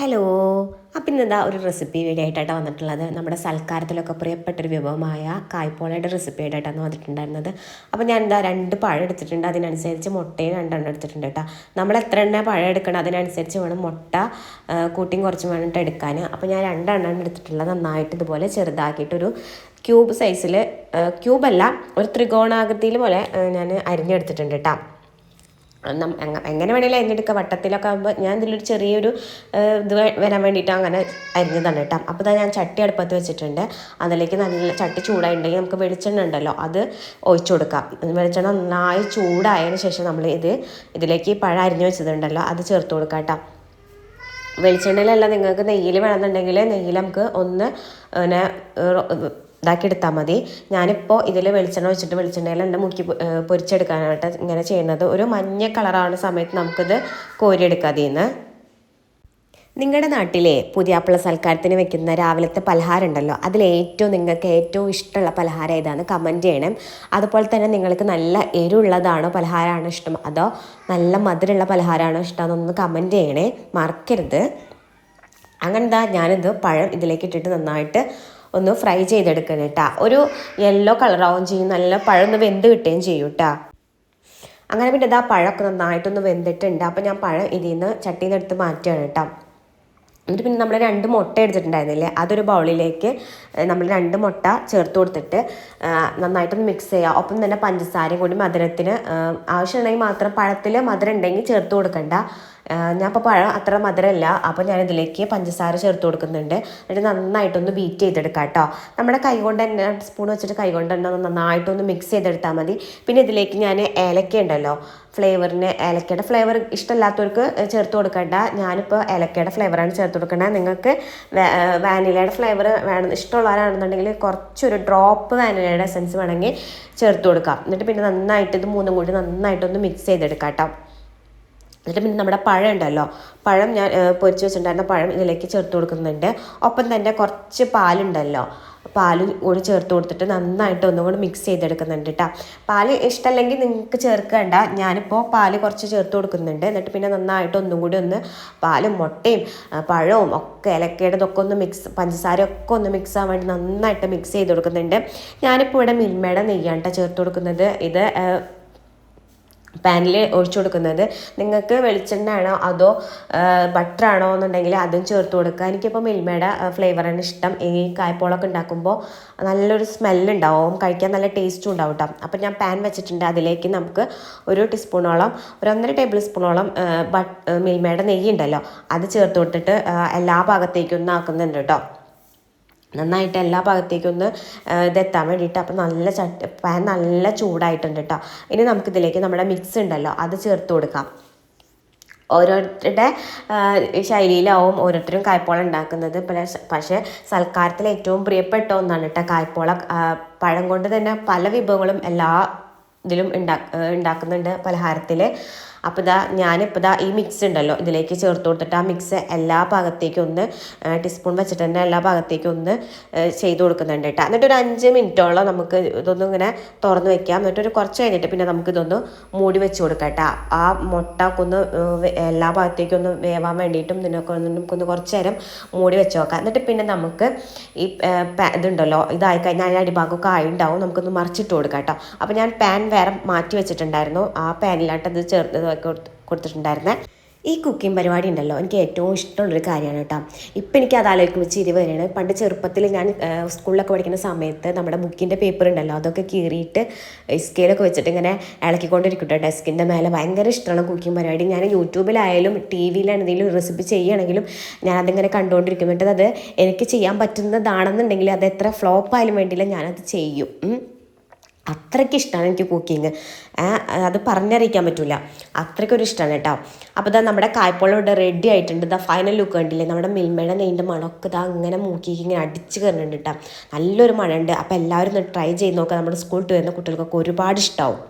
Hello. അപ്പം ഇന്നെന്താ ഒരു റെസിപ്പി വീഡിയോ ആയിട്ടാണ് വന്നിട്ടുള്ളത്. നമ്മുടെ സൽക്കാരത്തിലൊക്കെ പ്രിയപ്പെട്ടൊരു വിഭവമായ കായ്പോളയുടെ റെസിപ്പി ആയിട്ടാണ് വന്നിട്ടുണ്ടായിരുന്നത്. അപ്പോൾ ഞാൻ എന്താ രണ്ട് പഴം എടുത്തിട്ടുണ്ട്. അതിനനുസരിച്ച് മുട്ടയും രണ്ടെണ്ണം എടുത്തിട്ടുണ്ട് കേട്ടോ. നമ്മൾ എത്ര എണ്ണ പഴം എടുക്കണം? അതിനനുസരിച്ച് വേണം മുട്ട കൂട്ടിയും കുറച്ചും വേണ്ടിട്ട് എടുക്കാൻ. അപ്പോൾ ഞാൻ രണ്ടെണ്ണം എടുത്തിട്ടുള്ള നന്നായിട്ട് ഇതുപോലെ ചെറുതാക്കിയിട്ടൊരു ക്യൂബ് സൈസിൽ ക്യൂബല്ല ഒരു ത്രികോണാകൃതിയിൽ പോലെ ഞാൻ അരിഞ്ഞെടുത്തിട്ടുണ്ട് കേട്ടോ. എങ്ങനെ വേണേലും അരിഞ്ഞെടുക്കുക വട്ടത്തിലൊക്കെ ആകുമ്പോൾ ഞാൻ ഇതിലൊരു ചെറിയൊരു ഇത് വരാൻ വേണ്ടിയിട്ട് അങ്ങനെ അരിഞ്ഞതാണ് കേട്ടോ. അപ്പോൾ തന്നെ ഞാൻ ചട്ടി അടുപ്പത്ത് വെച്ചിട്ടുണ്ട്. അതിലേക്ക് നല്ല ചട്ടി ചൂടായിട്ടുണ്ടെങ്കിൽ നമുക്ക് വെളിച്ചെണ്ണ ഉണ്ടല്ലോ അത് ഒഴിച്ചു കൊടുക്കാം. വെളിച്ചെണ്ണ നന്നായി ചൂടായതിന് ശേഷം നമ്മൾ ഇത് ഇതിലേക്ക് പഴം അരിഞ്ഞു വെച്ചതുണ്ടല്ലോ അത് ചേർത്ത് കൊടുക്കാം കേട്ടോ. വെളിച്ചെണ്ണയിലല്ല നിങ്ങൾക്ക് നെയ്യിൽ വേണമെന്നുണ്ടെങ്കിൽ നെയ്യിൽ നമുക്ക് ഒന്ന് പിന്നെ റോ- ഇതാക്കി എടുത്താൽ മതി. ഞാനിപ്പോൾ ഇതിൽ വെളിച്ചെണ്ണ വെച്ചിട്ട് വെളിച്ചെണ്ണയിൽ എണ്ണ മുക്കി പൊരിച്ചെടുക്കാനായിട്ട് ഇങ്ങനെ ചെയ്യുന്നത്. ഒരു മഞ്ഞ കളറാവുന്ന സമയത്ത് നമുക്കിത് കോരിയെടുക്കാം അതിൽ നിന്ന് നിങ്ങളുടെ നാട്ടിലെ പുതിയാപ്പിള സൽക്കാരത്തിന് വെക്കുന്ന രാവിലത്തെ പലഹാരം ഉണ്ടല്ലോ അതിൽ ഏറ്റവും നിങ്ങൾക്ക് ഏറ്റവും ഇഷ്ടമുള്ള പലഹാരം ഏതാണ്? കമന്റ് ചെയ്യണം. അതുപോലെ തന്നെ നിങ്ങൾക്ക് നല്ല എരിവുള്ളതാണോ പലഹാരമാണോ ഇഷ്ടം? അതോ നല്ല മധുരമുള്ള പലഹാരമാണോ ഇഷ്ടം എന്നൊന്ന് കമന്റ് ചെയ്യണേ. മറക്കരുത്. അങ്ങനെ എന്താ ഞാനിത് പഴം ഇതിലേക്ക് ഇട്ടിട്ട് നന്നായിട്ട് ഒന്ന് ഫ്രൈ ചെയ്തെടുക്കണം കേട്ടോ. ഒരു യെല്ലോ കളർ ആവുകയും ചെയ്യും. നല്ല പഴം വെന്ത് കിട്ടുകയും ചെയ്യും കേട്ടോ. അങ്ങനെ പിന്നെ ഇതാ പഴമൊക്കെ നന്നായിട്ടൊന്ന് വെന്തിട്ടുണ്ട്. അപ്പം ഞാൻ പഴം ഇതിൽ നിന്ന് ചട്ടിയിൽ നിന്ന് എടുത്ത് മാറ്റുകയാണ് കേട്ടോ. എന്നിട്ട് പിന്നെ നമ്മൾ രണ്ട് മുട്ട എടുത്തിട്ടുണ്ടായിരുന്നില്ലേ? അതൊരു ബൗളിലേക്ക് നമ്മൾ രണ്ട് മുട്ട ചേർത്ത് കൊടുത്തിട്ട് നന്നായിട്ടൊന്ന് മിക്സ് ചെയ്യുക. ഒപ്പം തന്നെ പഞ്ചസാരയും കൂടി മധുരത്തിന് ആവശ്യമുണ്ടെങ്കിൽ മാത്രം പഴത്തിൽ മധുരം ഉണ്ടെങ്കിൽ ചേർത്ത് കൊടുക്കണ്ട. ഇപ്പോൾ പഴം അത്ര മധുരമല്ല അപ്പോൾ ഞാൻ ഇതിലേക്ക് പഞ്ചസാര ചേർത്ത് കൊടുക്കുന്നുണ്ട്. എന്നിട്ട് നന്നായിട്ടൊന്ന് ബീറ്റ് ചെയ്തെടുക്കാം കേട്ടോ. നമ്മുടെ കൈ കൊണ്ട് തന്നെ സ്പൂൺ വെച്ചിട്ട് കൈ കൊണ്ട് തന്നെ നന്നായിട്ടൊന്ന് മിക്സ് ചെയ്തെടുത്താൽ മതി. പിന്നെ ഇതിലേക്ക് ഞാൻ ഏലക്ക ഉണ്ടല്ലോ ഫ്ലേവറിന് ഏലക്കയുടെ ഫ്ലേവർ ഇഷ്ടമില്ലാത്തവർക്ക് ചേർത്ത് കൊടുക്കണ്ട. ഞാനിപ്പോൾ ഏലക്കയുടെ ഫ്ലേവറാണ് ചേർത്ത് കൊടുക്കേണ്ടത് നിങ്ങൾക്ക് വാനിലയുടെ ഫ്ലേവർ വേണം ഇഷ്ടമുള്ളവരാണെന്നുണ്ടെങ്കിൽ കുറച്ചൊരു ഡ്രോപ്പ് വാനിലയുടെ എസൻസ് വേണമെങ്കിൽ ചേർത്ത് കൊടുക്കാം. എന്നിട്ട് പിന്നെ നന്നായിട്ട് ഇത് മൂന്നും കൂടി നന്നായിട്ടൊന്ന് മിക്സ് ചെയ്തെടുക്കാം കേട്ടോ. എന്നിട്ട് പിന്നെ നമ്മുടെ പഴം ഉണ്ടല്ലോ. പഴം ഞാൻ പൊരിച്ചു വെച്ചിട്ടുണ്ടായിരുന്ന പഴം ഇതിലേക്ക് ചേർത്ത് കൊടുക്കുന്നുണ്ട്. ഒപ്പം തന്നെ കുറച്ച് പാലുണ്ടല്ലോ. പാലും കൂടി ചേർത്ത് കൊടുത്തിട്ട് നന്നായിട്ട് ഒന്നും കൂടി മിക്സ് ചെയ്തെടുക്കുന്നുണ്ട് കേട്ടോ പാൽ ഇഷ്ടമല്ലെങ്കിൽ നിങ്ങൾക്ക് ചേർക്കേണ്ട. ഞാനിപ്പോൾ പാൽ കുറച്ച് ചേർത്ത് കൊടുക്കുന്നുണ്ട്. എന്നിട്ട് പിന്നെ നന്നായിട്ട് ഒന്നും കൂടി ഒന്ന് പാലും മുട്ടയും പഴവും ഒക്കെ ഇലക്കേടതൊക്കെ ഒന്ന് മിക്സ് പഞ്ചസാരയൊക്കെ ഒന്ന് മിക്സ് ആവാൻ വേണ്ടി നന്നായിട്ട് മിക്സ് ചെയ്ത് കൊടുക്കുന്നുണ്ട്. ഞാനിപ്പോൾ ഇവിടെ മിൽമയുടെ നെയ്യാണ് കേട്ടോ ചേർത്ത് കൊടുക്കുന്നത്. ഇത് പാനിൽ ഒഴിച്ചു കൊടുക്കുന്നത്. നിങ്ങൾക്ക് വെളിച്ചെണ്ണ ആണോ അതോ ബട്ടർ ആണോ എന്നുണ്ടെങ്കിൽ അതും ചേർത്ത് കൊടുക്കുക. എനിക്കിപ്പോൾ മിൽമയുടെ ഫ്ലേവറാണ് ഇഷ്ടം. ഈ കായ്പോളൊക്കെ ഉണ്ടാക്കുമ്പോൾ നല്ലൊരു സ്മെല്ലുണ്ടാവും. കഴിക്കാൻ നല്ല ടേസ്റ്റും ഉണ്ടാവും കേട്ടോ അപ്പം ഞാൻ പാൻ വെച്ചിട്ടുണ്ട്. അതിലേക്ക് നമുക്ക് ഒരു ടീസ്പൂണോളം ഒരു ഒന്നര ടേബിൾ സ്പൂണോളം ബട്ട് മിൽമയുടെ നെയ്യ് ഉണ്ടല്ലോ. അത് ചേർത്ത് കൊടുത്തിട്ട് എല്ലാ ഭാഗത്തേക്കും ഒന്ന് ആക്കുന്നുണ്ട് കേട്ടോ നന്നായിട്ട് എല്ലാ ഭാഗത്തേക്കും ഒന്ന് ഇതെത്താൻ വേണ്ടിയിട്ട് അപ്പോൾ നല്ല ചട്ടി പാൻ നല്ല ചൂടായിട്ടുണ്ട് കേട്ടോ ഇനി നമുക്കിതിലേക്ക് നമ്മുടെ മിക്സ് ഉണ്ടല്ലോ അത് ചേർത്ത് കൊടുക്കാം. ഓരോരുത്തരുടെ ശൈലിയിലാവും ഓരോരുത്തരും കായ്പോള ഉണ്ടാക്കുന്നത്. പക്ഷേ സൽക്കാരത്തിലെ ഏറ്റവും പ്രിയപ്പെട്ട ഒന്നാണ് കേട്ടോ കായ്പോള. പഴം കൊണ്ട് തന്നെ പല വിഭവങ്ങളും എല്ലാ ഇതിലും ഉണ്ടാ ഉണ്ടാക്കുന്നുണ്ട് പലഹാരത്തിൽ അപ്പോൾ ഇതാ ഞാനിപ്പോൾ ഇതാ ഈ മിക്സ് ഉണ്ടല്ലോ. ഇതിലേക്ക് ചേർത്ത് കൊടുത്തിട്ട് ആ മിക്സ് എല്ലാ ഭാഗത്തേക്കും ഒന്ന് ടീസ്പൂൺ വെച്ചിട്ട് തന്നെ എല്ലാ ഭാഗത്തേക്കും ഒന്ന് ചെയ്ത് കൊടുക്കുന്നുണ്ട് കേട്ടോ. എന്നിട്ട് ഒരു അഞ്ച് മിനിറ്റോളം നമുക്ക് ഇതൊന്നും ഇങ്ങനെ തുറന്ന് വെക്കാം. എന്നിട്ട് ഒരു കുറച്ച് കഴിഞ്ഞിട്ട് പിന്നെ നമുക്ക് ഇതൊന്ന് മൂടി വെച്ച് കൊടുക്കാം ആ മുട്ട ഒന്ന് എല്ലാ ഭാഗത്തേക്കും ഒന്ന് വേവാൻ വേണ്ടിയിട്ടും ഇതിനൊക്കെ നമുക്കൊന്ന് കുറച്ച് നേരം മൂടി വെച്ച് നോക്കാം. എന്നിട്ട് പിന്നെ നമുക്ക് ഈ ഇതുണ്ടല്ലോ ഇതായി കഴിഞ്ഞാൽ അതിന്റെ അടിഭാഗമൊക്കെ ആയി ഉണ്ടാവും നമുക്കൊന്ന് മറിച്ചിട്ട് കൊടുക്കാം കേട്ടോ. അപ്പോൾ ഞാൻ പാൻ വേറെ മാറ്റി വെച്ചിട്ടുണ്ടായിരുന്നു. ആ പാനിലായിട്ട് അത് ചേർത്ത് കൊടുത്ത് കൊടുത്തിട്ടുണ്ടായിരുന്നേ. ഈ കുക്കിംഗ് പരിപാടി ഉണ്ടല്ലോ എനിക്ക് ഏറ്റവും ഇഷ്ടമുള്ളൊരു കാര്യമാണ് കേട്ടോ. ഇപ്പം എനിക്ക് അത് ആലോചിക്കുമ്പോൾ ചിരി വരികയാണ്. പണ്ട് ചെറുപ്പത്തിൽ ഞാൻ സ്കൂളിലൊക്കെ പഠിക്കുന്ന സമയത്ത് നമ്മുടെ ബുക്കിന്റെ പേപ്പർ ഉണ്ടല്ലോ അതൊക്കെ കീറിയിട്ട് സ്കെയിലൊക്കെ വെച്ചിട്ട് ഇങ്ങനെ ഇളക്കിക്കൊണ്ടിരിക്കും കേട്ടോ ഡെസ്കിന്റെ മേലെ. ഭയങ്കര ഇഷ്ടമുള്ള കുക്കിംഗ് പരിപാടി. ഞാൻ യൂട്യൂബിലായാലും ടി വിയിലാണെങ്കിലും റെസിപ്പി ചെയ്യുകയാണെങ്കിലും ഞാൻ അതിങ്ങനെ കണ്ടുകൊണ്ടിരിക്കും. എന്നിട്ട് അത് എനിക്ക് ചെയ്യാൻ പറ്റുന്നതാണെന്നുണ്ടെങ്കിൽ അത് എത്ര ഫ്ലോപ്പ് ആയാലും വേണ്ടിയില്ല ഞാനത് ചെയ്യും. അത്രയ്ക്ക് ഇഷ്ടമാണ് എനിക്ക് കുക്കിങ് അത് പറഞ്ഞറിയിക്കാൻ പറ്റില്ല അത്രയ്ക്കൊരു ഇഷ്ടമാണ് കേട്ടോ. അപ്പോൾ ഇതാ നമ്മുടെ കായ്പോളം ഇവിടെ റെഡി ആയിട്ടുണ്ട്. ഇതാ ഫൈനൽ ലുക്ക് കണ്ടില്ലേ? നമ്മുടെ മിൽമയുടെ നെയ്ന്റെ മണമൊക്കെ ഇതാ അങ്ങനെ മൂക്കിക്ക് ഇങ്ങനെ അടിച്ച് കയറുന്നുണ്ട് കേട്ടോ. നല്ലൊരു മഴ ഉണ്ട് അപ്പോൾ എല്ലാവരും ഒന്ന് ട്രൈ ചെയ്ത് നോക്കുക നമ്മുടെ സ്കൂളിൽ വരുന്ന കുട്ടികൾക്കൊക്കെ ഒരുപാട് ഇഷ്ടമാവും